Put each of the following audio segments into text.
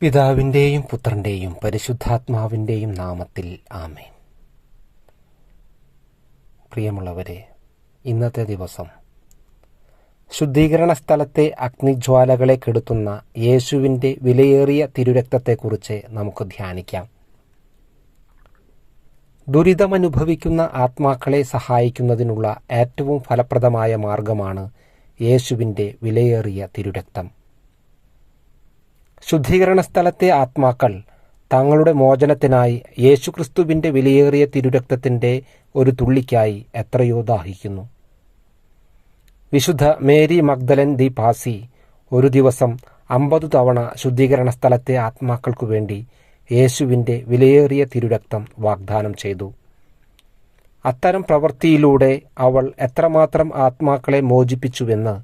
പിതാവിന്റെയും പുത്രന്റെയും പരിശുദ്ധാത്മാവിന്റെയും നാമത്തിൽ ആമേൻ. പ്രിയമുള്ളവരെ ഇന്നത്തെ ദിവസം ശുദ്ധീകരണ സ്ഥലത്തെ അഗ്നിജ്വാലകളെ കെടുത്തുന്ന യേശുവിന്റെ വിലയേറിയ തിരുരക്തത്തെക്കുറിച്ച് നമുക്ക് ധ്യാനിക്കാം. ദുരിതമനുഭവിക്കുന്ന ആത്മാക്കളെ സഹായിക്കുന്നതിനുള്ള ഏറ്റവും ഫലപ്രദമായ മാർഗമാണ് യേശുവിന്റെ വിലയേറിയ തിരുരക്തം. ശുദ്ധീകരണ സ്ഥലത്തെ ആത്മാക്കൾ തങ്ങളുടെ മോചനത്തിനായി യേശുക്രിസ്തുവിന്റെ വിലയേറിയ തിരുരക്തത്തിന്റെ ഒരു തുള്ളിക്കായി എത്രയോ ദാഹിക്കുന്നു. വിശുദ്ധ മേരി മഗ്ദലൻ ദി പാസി ഒരു ദിവസം അമ്പത് തവണ ശുദ്ധീകരണ സ്ഥലത്തെ ആത്മാക്കൾക്കു വേണ്ടി യേശുവിന്റെ വിലയേറിയ തിരുരക്തം വാഗ്ദാനം ചെയ്തു. അത്തരം പ്രവൃത്തിയിലൂടെ അവൾ എത്രമാത്രം ആത്മാക്കളെ മോചിപ്പിച്ചുവെന്ന്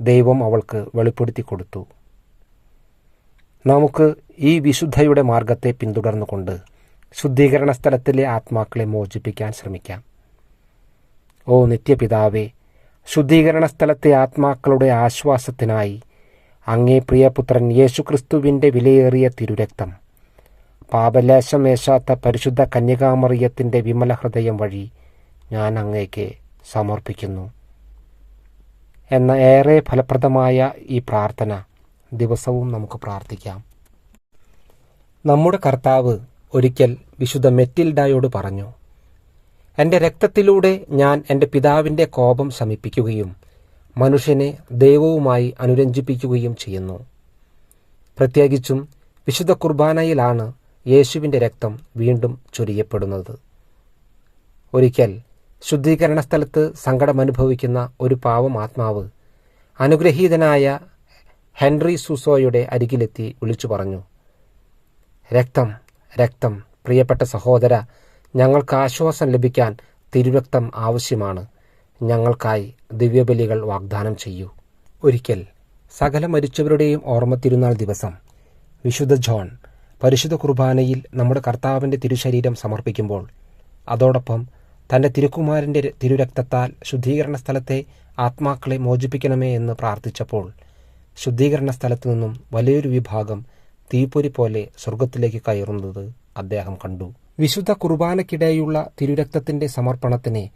ദൈവം അവൾക്ക് വെളിപ്പെടുത്തി കൊടുത്തു നമുക്ക് ഈ വിശുദ്ധയുടെ മാർഗത്തെ പിന്തുടർന്നുകൊണ്ട് ശുദ്ധീകരണ സ്ഥലത്തിലെ ആത്മാക്കളെ മോചിപ്പിക്കാൻ ശ്രമിക്കാം. ഓ നിത്യപിതാവേ ശുദ്ധീകരണ സ്ഥലത്തെ ആത്മാക്കളുടെ ആശ്വാസത്തിനായി അങ്ങേ പ്രിയപുത്രൻ യേശുക്രിസ്തുവിന്റെ വിലയേറിയ തിരുരക്തം പാപലേശമേശാത്ത പരിശുദ്ധ കന്യകാമറിയത്തിന്റെ വിമല ഹൃദയം വഴി ഞാൻ അങ്ങേക്ക് സമർപ്പിക്കുന്നു. എന്ന ഏറെ ഫലപ്രദമായ ഈ പ്രാർത്ഥന ദിവസവും നമുക്ക് പ്രാർത്ഥിക്കാം. നമ്മുടെ കർത്താവ് ഒരിക്കൽ വിശുദ്ധ മെറ്റിൽഡായോട് പറഞ്ഞു എന്റെ രക്തത്തിലൂടെ ഞാൻ എന്റെ പിതാവിന്റെ കോപം ശമിപ്പിക്കുകയും മനുഷ്യനെ ദൈവവുമായി അനുരഞ്ജിപ്പിക്കുകയും ചെയ്യുന്നു. പ്രത്യേകിച്ചും വിശുദ്ധ കുർബാനയിലാണ് യേശുവിന്റെ രക്തം വീണ്ടും ചൊരിയപ്പെടുന്നത്. ഒരിക്കൽ ശുദ്ധീകരണ സ്ഥലത്ത് സങ്കടമനുഭവിക്കുന്ന ഒരു പാവം ആത്മാവ് അനുഗ്രഹീതനായ ഹെൻറി സുസോയുടെ അരികിലെത്തി വിളിച്ചു പറഞ്ഞു രക്തം രക്തം പ്രിയപ്പെട്ട സഹോദര ഞങ്ങൾക്ക് ആശ്വാസം ലഭിക്കാൻ തിരുരക്തം ആവശ്യമാണ്. ഞങ്ങൾക്കായി ദിവ്യബലികൾ വാഗ്ദാനം ചെയ്യൂ. ഒരിക്കൽ സകല മരിച്ചവരുടെയും ഓർമ്മ തിരുനാൾ ദിവസം വിശുദ്ധ ജോൺ പരിശുദ്ധ കുർബാനയിൽ നമ്മുടെ കർത്താവിന്റെ തിരുശരീരം സമർപ്പിക്കുമ്പോൾ അതോടൊപ്പം തന്റെ തിരുക്കുമാരന്റെ തിരുരക്തത്താൽ ശുദ്ധീകരണ സ്ഥലത്തെ ആത്മാക്കളെ മോചിപ്പിക്കണമേ എന്ന് പ്രാർത്ഥിച്ചപ്പോൾ ശുദ്ധീകരണ സ്ഥലത്തു നിന്നും വലിയൊരു വിഭാഗം തീപ്പൊരി പോലെ സ്വർഗത്തിലേക്ക് കയറുന്നത് അദ്ദേഹം കണ്ടു. വിശുദ്ധ കുർബാനയ്ക്കിടെയുള്ള തിരുരക്തത്തിന്റെ സമർപ്പണത്തിന്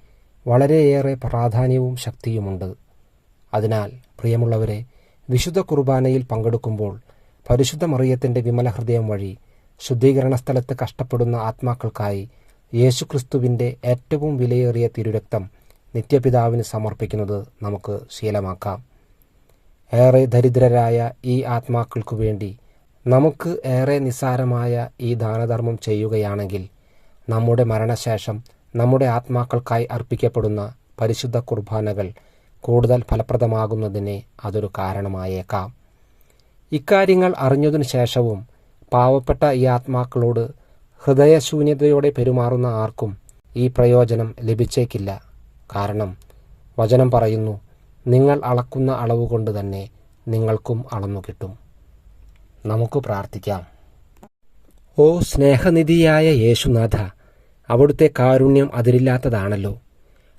വളരെയേറെ പ്രാധാന്യവും ശക്തിയുമുണ്ട്. അതിനാൽ പ്രിയമുള്ളവരെ വിശുദ്ധ കുർബാനയിൽ പങ്കെടുക്കുമ്പോൾ പരിശുദ്ധ മറിയത്തിന്റെ വിമല ഹൃദയം വഴി ശുദ്ധീകരണ സ്ഥലത്ത് കഷ്ടപ്പെടുന്ന ആത്മാക്കൾക്കായി യേശുക്രിസ്തുവിന്റെ ഏറ്റവും വിലയേറിയ തിരുരക്തം നിത്യപിതാവിന് സമർപ്പിക്കുന്നത് നമുക്ക് ശീലമാക്കാം. ഏറെ ദരിദ്രരായ ഈ ആത്മാക്കൾക്കു വേണ്ടി നമുക്ക് ഏറെ നിസ്സാരമായ ഈ ദാനധർമ്മം ചെയ്യുകയാണെങ്കിൽ നമ്മുടെ മരണശേഷം നമ്മുടെ ആത്മാക്കൾക്കായി അർപ്പിക്കപ്പെടുന്ന പരിശുദ്ധ കുർബാനകൾ കൂടുതൽ ഫലപ്രദമാകുന്നതിന് അതൊരു കാരണമായേക്കാം. ഇക്കാര്യങ്ങൾ അറിഞ്ഞതിനു ശേഷവും പാവപ്പെട്ട ഈ ആത്മാക്കളോട് ഹൃദയശൂന്യതയോടെ പെരുമാറുന്ന ആർക്കും ഈ പ്രയോജനം ലഭിച്ചേക്കില്ല. കാരണം വചനം പറയുന്നു നിങ്ങൾ അളക്കുന്ന അളവ് കൊണ്ട് തന്നെ നിങ്ങൾക്കും അളന്നു കിട്ടും. നമുക്ക് പ്രാർത്ഥിക്കാം. ഓ സ്നേഹനിധിയായ യേശുനാഥ അവിടുത്തെ കാരുണ്യം അതിരില്ലാത്തതാണല്ലോ.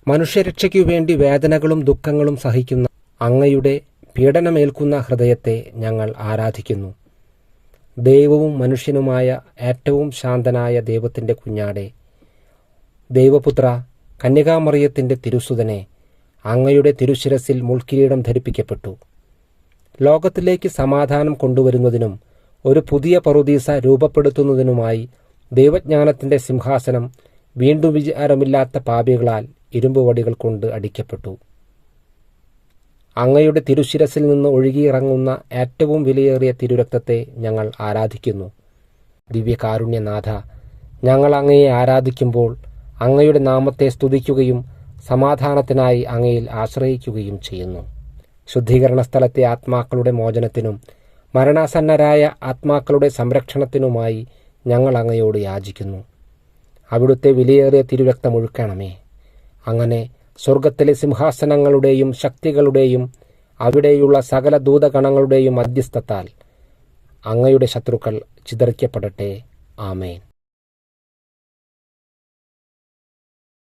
മനുഷ്യരക്ഷയ്ക്കു വേണ്ടി വേദനകളും ദുഃഖങ്ങളും സഹിക്കുന്ന അങ്ങയുടെ പീഡനമേൽക്കുന്ന ഹൃദയത്തെ ഞങ്ങൾ ആരാധിക്കുന്നു. ദൈവവും മനുഷ്യനുമായ ഏറ്റവും ശാന്തനായ ദൈവത്തിന്റെ കുഞ്ഞാടെ ദൈവപുത്ര കന്യകാമറിയത്തിന്റെ തിരുസുതനെ അങ്ങയുടെ തിരുശിരസിൽ മുൾക്കിരീടം ധരിപ്പിക്കപ്പെട്ടു. ലോകത്തിലേക്ക് സമാധാനം കൊണ്ടുവരുന്നതിനും ഒരു പുതിയ പറുദീസ രൂപപ്പെടുത്തുന്നതിനുമായി ദൈവജ്ഞാനത്തിന്റെ സിംഹാസനം വീണ്ടും വിചാരമില്ലാത്ത പാപികളാൽ ഇരുമ്പുവടികൾ കൊണ്ട് അടിക്കപ്പെട്ടു. അങ്ങയുടെ തിരുശിരസിൽ നിന്ന് ഒഴുകിയിറങ്ങുന്ന ഏറ്റവും വിലയേറിയ തിരുരക്തത്തെ ഞങ്ങൾ ആരാധിക്കുന്നു. ദിവ്യകാരുണ്യനാഥ ഞങ്ങൾ അങ്ങയെ ആരാധിക്കുമ്പോൾ അങ്ങയുടെ നാമത്തെ സ്തുതിക്കുകയും സമാധാനത്തിനായി അങ്ങയിൽ ആശ്രയിക്കുകയും ചെയ്യുന്നു. ശുദ്ധീകരണ സ്ഥലത്തെ ആത്മാക്കളുടെ മോചനത്തിനും മരണാസന്നരായ ആത്മാക്കളുടെ സംരക്ഷണത്തിനുമായി ഞങ്ങൾ അങ്ങയോട് യാചിക്കുന്നു. അവിടുത്തെ വിലയേറിയ തിരുരക്തം ഒഴുക്കണമേ. അങ്ങനെ സ്വർഗത്തിലെ സിംഹാസനങ്ങളുടെയും ശക്തികളുടെയും അവിടെയുള്ള സകല ദൂതഗണങ്ങളുടെയും മധ്യസ്ഥത്താൽ അങ്ങയുടെ ശത്രുക്കൾ ചിതറിക്കപ്പെടട്ടെ. ആമേൻ.